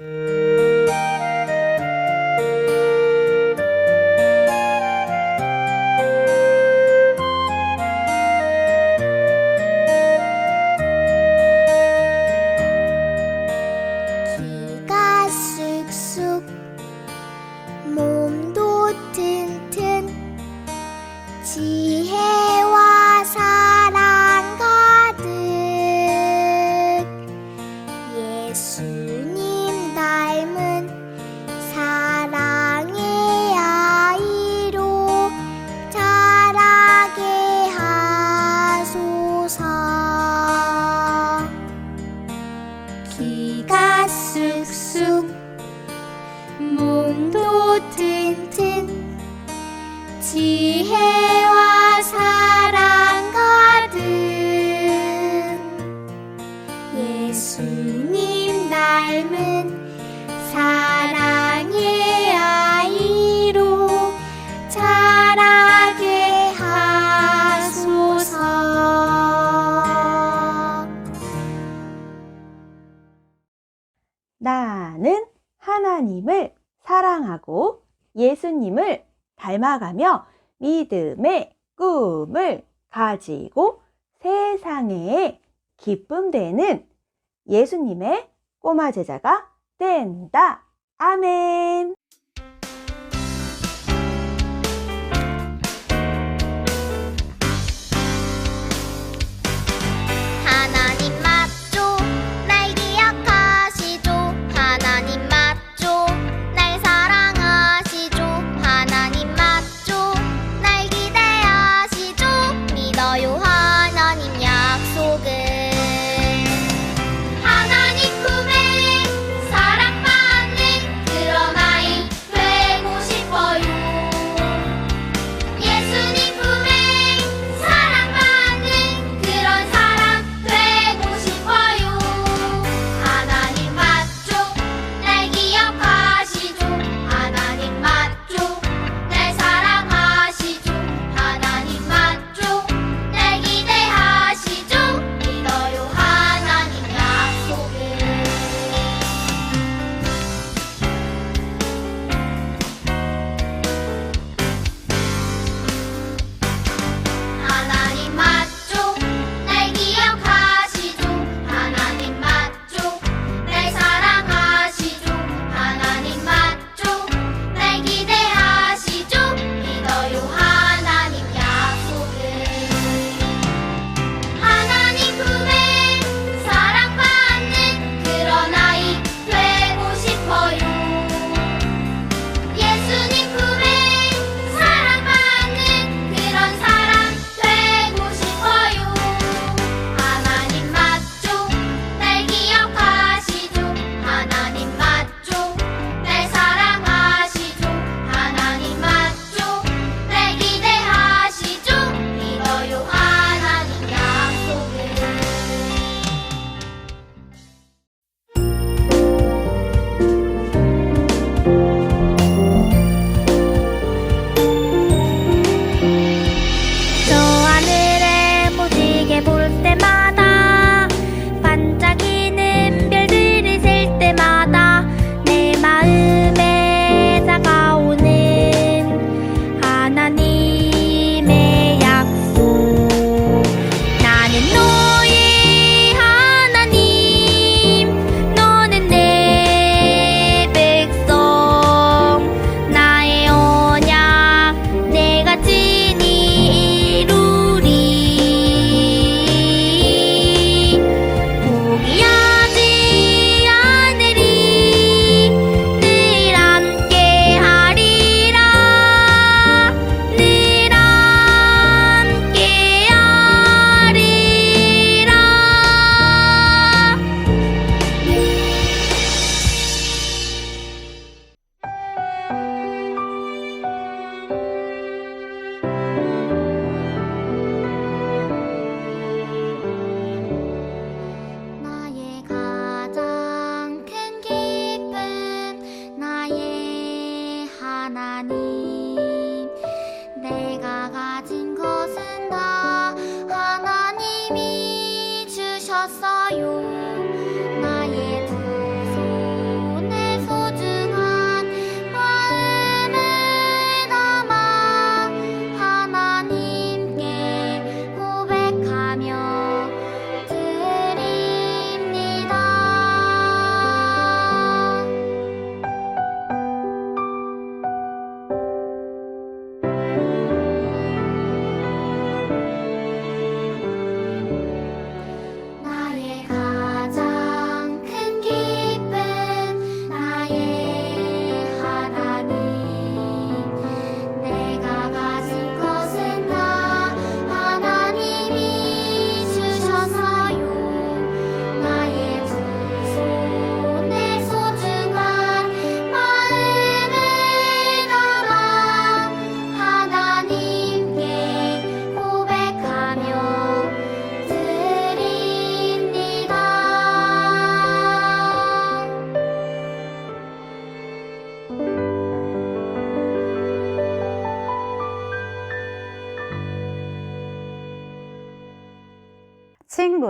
Mm-hmm. 예수님을 닮아가며 믿음의 꿈을 가지고 세상에 기쁨 되는 예수님의 꼬마 제자가 된다. 아멘.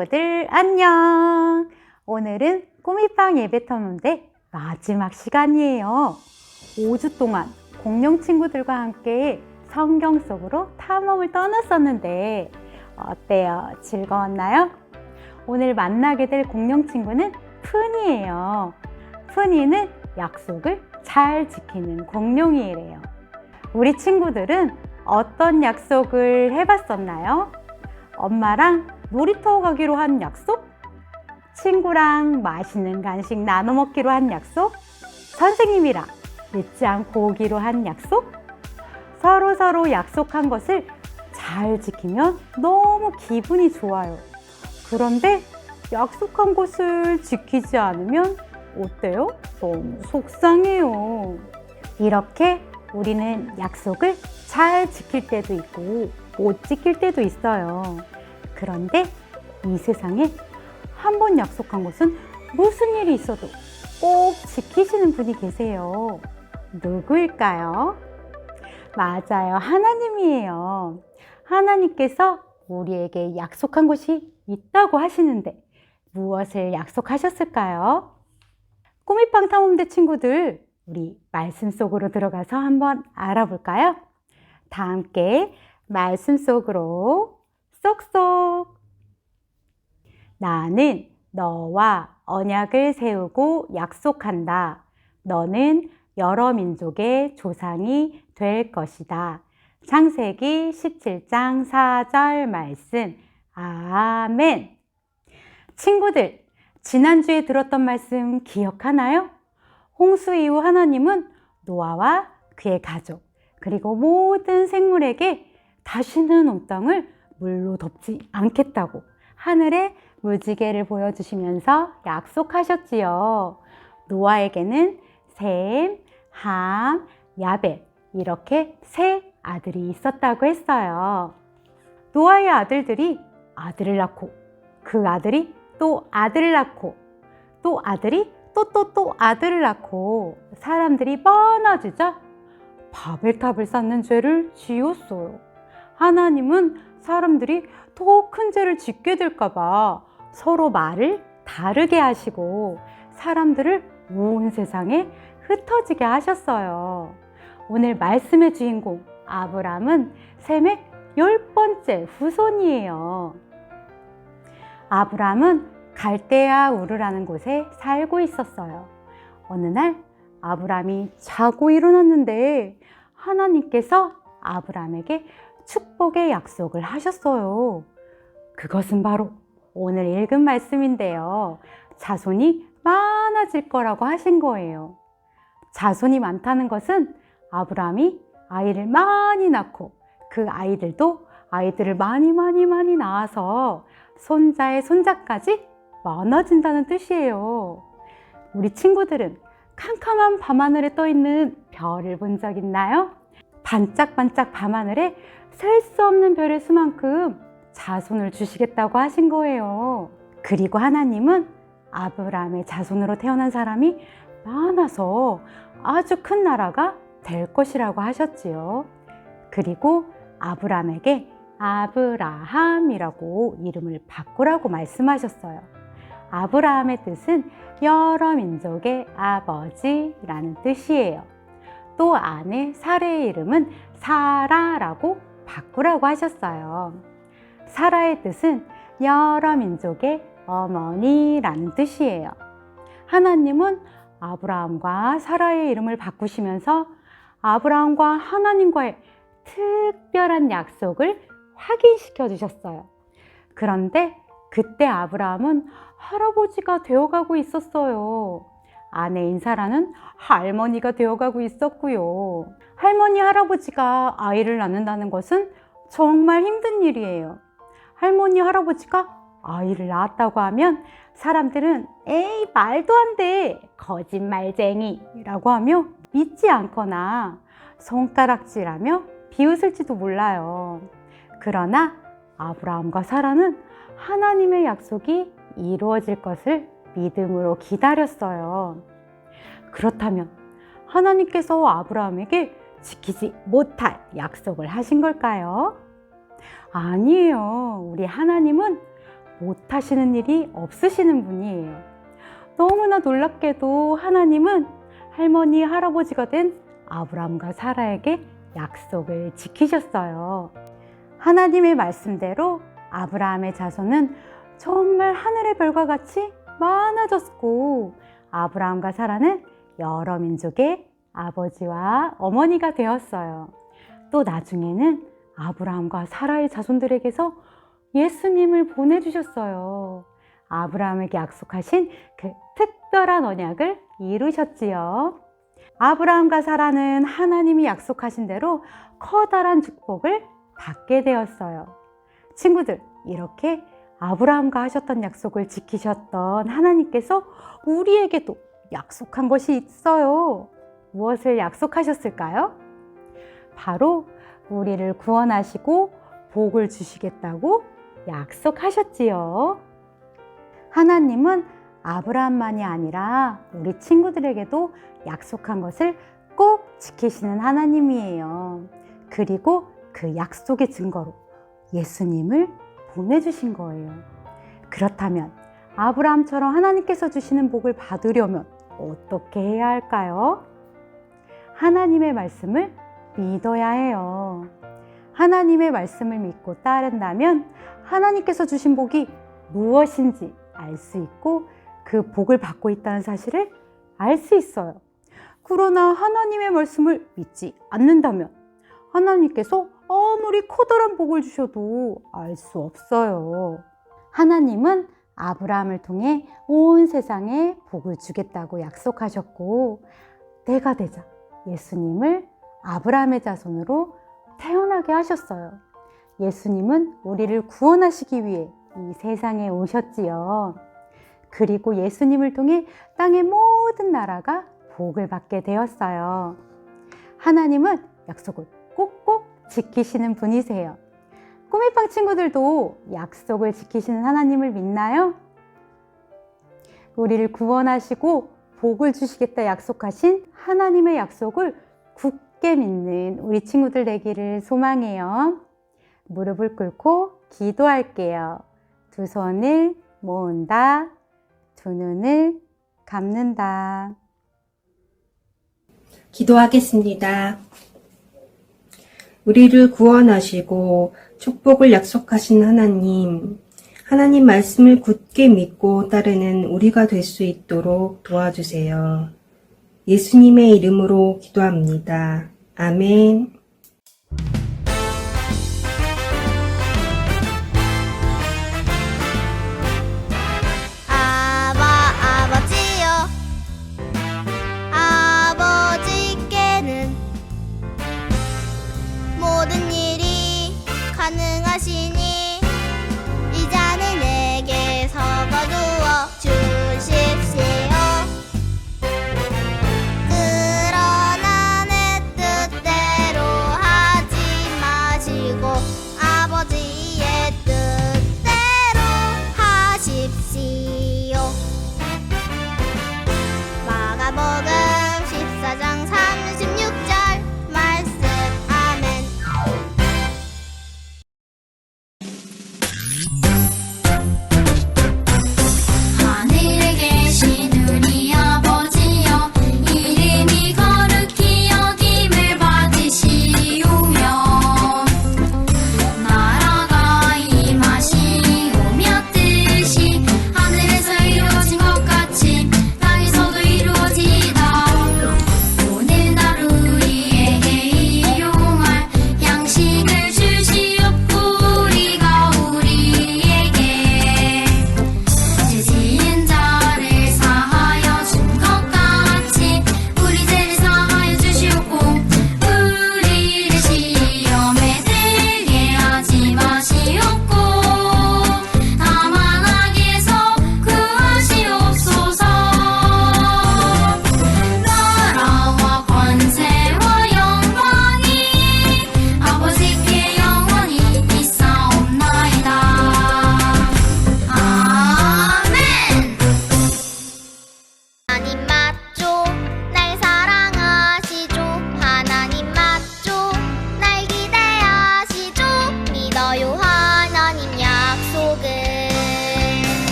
친구들 안녕. 오늘은 꼬미빵 예배 탐험대 마지막 시간이에요. 5주 동안 공룡 친구들과 함께 성경 속으로 탐험을 떠났었는데 어때요? 즐거웠나요? 오늘 만나게 될 공룡 친구는 푼이에요. 푼이는 약속을 잘 지키는 공룡이래요. 우리 친구들은 어떤 약속을 해봤었나요? 엄마랑 놀이터 가기로 한 약속? 친구랑 맛있는 간식 나눠 먹기로 한 약속? 선생님이랑 늦지 않고 오기로 한 약속? 서로 서로 약속한 것을 잘 지키면 너무 기분이 좋아요. 그런데 약속한 것을 지키지 않으면 어때요? 너무 속상해요. 이렇게 우리는 약속을 잘 지킬 때도 있고 못 지킬 때도 있어요. 그런데 이 세상에 한 번 약속한 것은 무슨 일이 있어도 꼭 지키시는 분이 계세요. 누구일까요? 맞아요. 하나님이에요. 하나님께서 우리에게 약속한 것이 있다고 하시는데 무엇을 약속하셨을까요? 꼬미빵 탐험대 친구들, 우리 말씀 속으로 들어가서 한번 알아볼까요? 다 함께 말씀 속으로 쏙쏙. 나는 너와 언약을 세우고 약속한다. 너는 여러 민족의 조상이 될 것이다. 창세기 17장 4절 말씀. 아멘. 친구들, 지난주에 들었던 말씀 기억하나요? 홍수 이후 하나님은 노아와 그의 가족, 그리고 모든 생물에게 다시는 온 땅을 물로 덮지 않겠다고 하늘에 무지개를 보여주시면서 약속하셨지요. 노아에게는 셈, 함, 야벳 이렇게 세 아들이 있었다고 했어요. 노아의 아들들이 아들을 낳고 그 아들이 또 아들을 낳고 또 아들이 또또또 아들을 낳고 사람들이 많아지자 바벨탑을 쌓는 죄를 지었어요. 하나님은 사람들이 더 큰 죄를 짓게 될까봐 서로 말을 다르게 하시고 사람들을 온 세상에 흩어지게 하셨어요. 오늘 말씀의 주인공 아브람은 셈의 열 번째 후손이에요. 아브람은 갈대아 우르라는 곳에 살고 있었어요. 어느 날 아브람이 자고 일어났는데 하나님께서 아브람에게 축복의 약속을 하셨어요. 그것은 바로 오늘 읽은 말씀인데요. 자손이 많아질 거라고 하신 거예요. 자손이 많다는 것은 아브람이 아이를 많이 낳고 그 아이들도 아이들을 많이 많이 많이 낳아서 손자의 손자까지 많아진다는 뜻이에요. 우리 친구들은 캄캄한 밤하늘에 떠 있는 별을 본 적 있나요? 반짝반짝 밤하늘에 셀 수 없는 별의 수만큼 자손을 주시겠다고 하신 거예요. 그리고 하나님은 아브라함의 자손으로 태어난 사람이 많아서 아주 큰 나라가 될 것이라고 하셨지요. 그리고 아브라함에게 아브라함이라고 이름을 바꾸라고 말씀하셨어요. 아브라함의 뜻은 여러 민족의 아버지라는 뜻이에요. 또 아내 사레의 이름은 사라라고 바꾸라고 하셨어요. 사라의 뜻은 여러 민족의 어머니라는 뜻이에요. 하나님은 아브라함과 사라의 이름을 바꾸시면서 아브라함과 하나님과의 특별한 약속을 확인시켜 주셨어요. 그런데 그때 아브라함은 할아버지가 되어가고 있었어요. 아내 인 사라는 할머니가 되어가고 있었고요. 할머니, 할아버지가 아이를 낳는다는 것은 정말 힘든 일이에요. 할머니, 할아버지가 아이를 낳았다고 하면 사람들은 에이, 말도 안 돼. 거짓말쟁이 라고 하며 믿지 않거나 손가락질하며 비웃을지도 몰라요. 그러나 아브라함과 사라는 하나님의 약속이 이루어질 것을 믿음으로 기다렸어요. 그렇다면 하나님께서 아브라함에게 지키지 못할 약속을 하신 걸까요? 아니에요. 우리 하나님은 못하시는 일이 없으시는 분이에요. 너무나 놀랍게도 하나님은 할머니, 할아버지가 된 아브라함과 사라에게 약속을 지키셨어요. 하나님의 말씀대로 아브라함의 자손은 정말 하늘의 별과 같이 많아졌고 아브라함과 사라는 여러 민족의 아버지와 어머니가 되었어요. 또 나중에는 아브라함과 사라의 자손들에게서 예수님을 보내주셨어요. 아브라함에게 약속하신 그 특별한 언약을 이루셨지요. 아브라함과 사라는 하나님이 약속하신 대로 커다란 축복을 받게 되었어요. 친구들, 이렇게 아브라함과 하셨던 약속을 지키셨던 하나님께서 우리에게도 약속한 것이 있어요. 무엇을 약속하셨을까요? 바로 우리를 구원하시고 복을 주시겠다고 약속하셨지요. 하나님은 아브라함만이 아니라 우리 친구들에게도 약속한 것을 꼭 지키시는 하나님이에요. 그리고 그 약속의 증거로 예수님을 보내주신 거예요. 그렇다면 아브라함처럼 하나님께서 주시는 복을 받으려면 어떻게 해야 할까요? 하나님의 말씀을 믿어야 해요. 하나님의 말씀을 믿고 따른다면 하나님께서 주신 복이 무엇인지 알 수 있고 그 복을 받고 있다는 사실을 알 수 있어요. 그러나 하나님의 말씀을 믿지 않는다면 하나님께서 아무리 커다란 복을 주셔도 알 수 없어요. 하나님은 아브라함을 통해 온 세상에 복을 주겠다고 약속하셨고 때가 되자 예수님을 아브라함의 자손으로 태어나게 하셨어요. 예수님은 우리를 구원하시기 위해 이 세상에 오셨지요. 그리고 예수님을 통해 땅의 모든 나라가 복을 받게 되었어요. 하나님은 약속을 꼭꼭 지키시는 분이세요. 꼬미빵 친구들도 약속을 지키시는 하나님을 믿나요? 우리를 구원하시고 복을 주시겠다 약속하신 하나님의 약속을 굳게 믿는 우리 친구들 되기를 소망해요. 무릎을 꿇고 기도할게요. 두 손을 모은다. 두 눈을 감는다. 기도하겠습니다. 우리를 구원하시고 축복을 약속하신 하나님, 하나님 말씀을 굳게 믿고 따르는 우리가 될 수 있도록 도와주세요. 예수님의 이름으로 기도합니다. 아멘.